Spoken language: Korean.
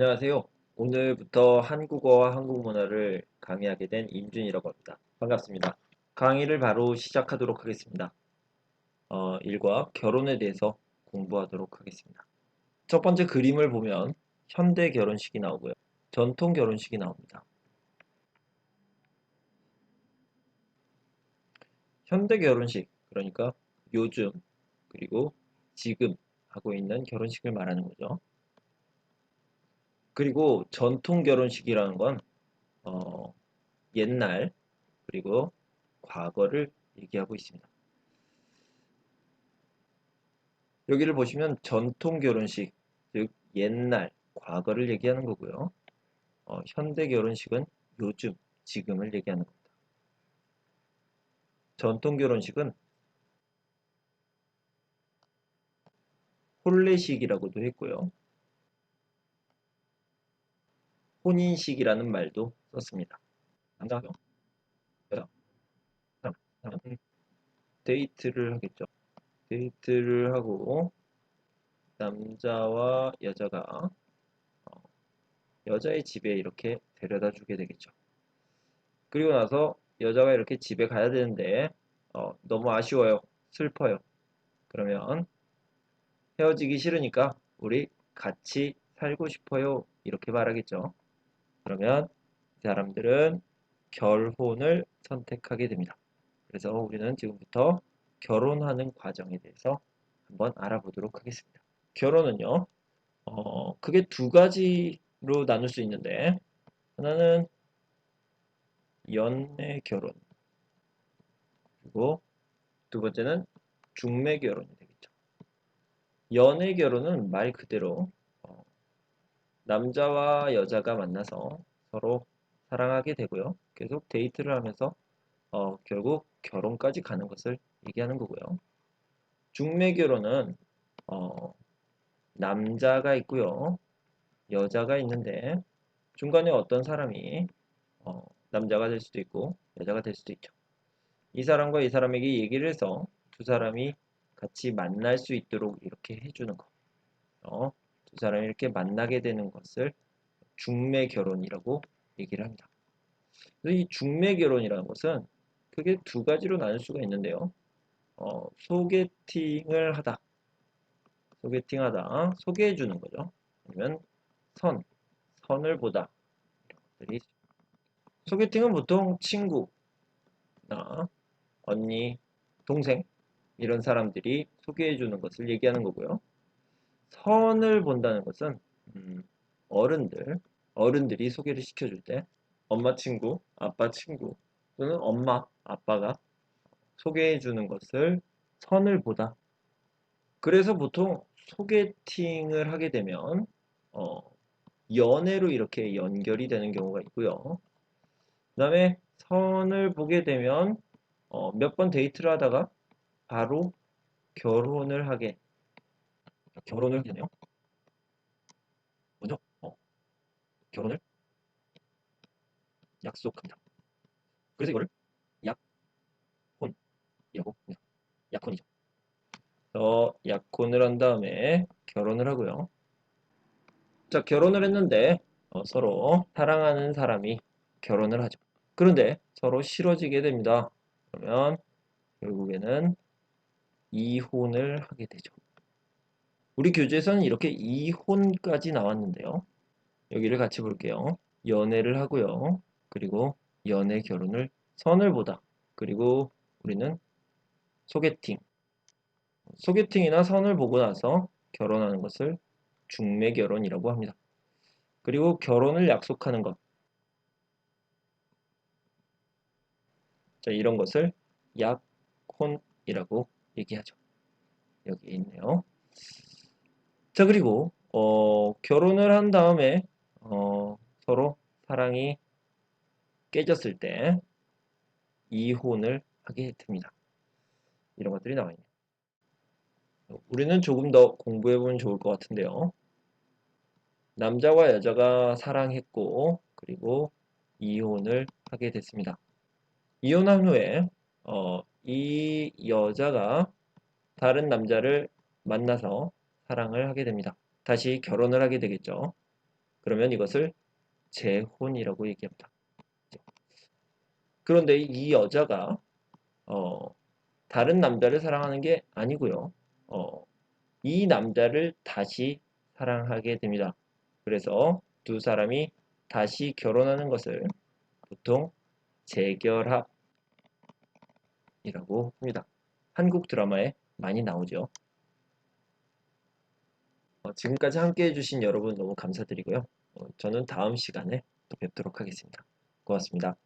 안녕하세요. 오늘부터 한국어와 한국 문화를 강의하게 된 임준이라고 합니다. 반갑습니다. 강의를 바로 시작하도록 하겠습니다. 어, 일과 결혼에 대해서 공부하도록 하겠습니다. 첫 번째 그림을 보면 현대 결혼식이 나오고요. 전통 결혼식이 나옵니다. 현대 결혼식, 그러니까 요즘, 그리고 지금 하고 있는 결혼식을 말하는 거죠. 그리고 전통 결혼식이라는 건 어, 옛날 그리고 과거를 얘기하고 있습니다. 여기를 보시면 전통 결혼식, 즉 옛날, 과거를 얘기하는 거고요. 어, 현대 결혼식은 요즘, 지금을 얘기하는 겁니다. 전통 결혼식은 혼례식이라고도 했고요. 혼인식이라는 말도 썼습니다. 남자요. 여자. 사람은 데이트를 하겠죠. 데이트를 하고 남자와 여자가 어, 여자의 집에 이렇게 데려다 주게 되겠죠. 그리고 나서 여자가 이렇게 집에 가야 되는데 어, 너무 아쉬워요. 슬퍼요. 그러면 헤어지기 싫으니까 우리 같이 살고 싶어요. 이렇게 말하겠죠. 그러면 사람들은 결혼을 선택하게 됩니다. 그래서 우리는 지금부터 결혼하는 과정에 대해서 한번 알아보도록 하겠습니다. 결혼은요, 어, 크게 두 가지로 나눌 수 있는데, 하나는 연애 결혼, 그리고 두 번째는 중매 결혼이 되겠죠. 연애 결혼은 말 그대로 어, 남자와 여자가 만나서 서로 사랑하게 되고요. 계속 데이트를 하면서 어, 결국 결혼까지 가는 것을 얘기하는 거고요. 중매 결혼은 어, 남자가 있고요. 여자가 있는데 중간에 어떤 사람이 어, 남자가 될 수도 있고 여자가 될 수도 있죠. 이 사람과 이 사람에게 얘기를 해서 두 사람이 같이 만날 수 있도록 이렇게 해주는 거. 어, 두 사람이 이렇게 만나게 되는 것을 중매 결혼이라고 얘기를 합니다. 이 중매 결혼이라는 것은 크게 두 가지로 나눌 수가 있는데요. 어, 소개팅을 하다. 소개팅 하다. 소개해 주는 거죠. 아니면 선. 선을 보다. 이런 소개팅은 보통 친구나 언니, 동생 이런 사람들이 소개해 주는 것을 얘기하는 거고요. 선을 본다는 것은 음, 어른들, 어른들이 소개를 시켜줄 때 엄마 친구, 아빠 친구 또는 엄마, 아빠가 소개해 주는 것을 선을 보다. 그래서 보통 소개팅을 하게 되면 어, 연애로 이렇게 연결이 되는 경우가 있고요. 그 다음에 선을 보게 되면 어, 몇 번 데이트를 하다가 바로 결혼을 하게 결혼을 하게 되네요. 먼저 어, 결혼을 약속합니다. 그래서 이거를 약혼이라고 합니다. 약혼이죠. 어, 약혼을 한 다음에 결혼을 하고요. 자, 결혼을 했는데 어, 서로 사랑하는 사람이 결혼을 하죠. 그런데 서로 싫어지게 됩니다. 그러면 결국에는 이혼을 하게 되죠. 우리 교재에서는 이렇게 이혼까지 나왔는데요. 여기를 같이 볼게요. 연애를 하고요. 그리고 연애 결혼을 선을 보다. 그리고 우리는 소개팅. 소개팅이나 선을 보고 나서 결혼하는 것을 중매 결혼이라고 합니다. 그리고 결혼을 약속하는 것. 자, 이런 것을 약혼이라고 얘기하죠. 여기 있네요. 자, 그리고 어, 결혼을 한 다음에 어, 서로 사랑이 깨졌을 때 이혼을 하게 됩니다. 이런 것들이 나와 있네요. 우리는 조금 더 공부해보면 좋을 것 같은데요. 남자와 여자가 사랑했고 그리고 이혼을 하게 됐습니다. 이혼한 후에 어, 이 여자가 다른 남자를 만나서 사랑을 하게 됩니다. 다시 결혼을 하게 되겠죠. 그러면 이것을 재혼이라고 얘기합니다. 그런데 이 여자가 어, 다른 남자를 사랑하는 게 아니고요. 어, 이 남자를 다시 사랑하게 됩니다. 그래서 두 사람이 다시 결혼하는 것을 보통 재결합이라고 합니다. 한국 드라마에 많이 나오죠. 어, 지금까지 함께 해 주신 여러분 너무 감사드리고요. 어, 저는 다음 시간에 또 뵙도록 하겠습니다. 고맙습니다.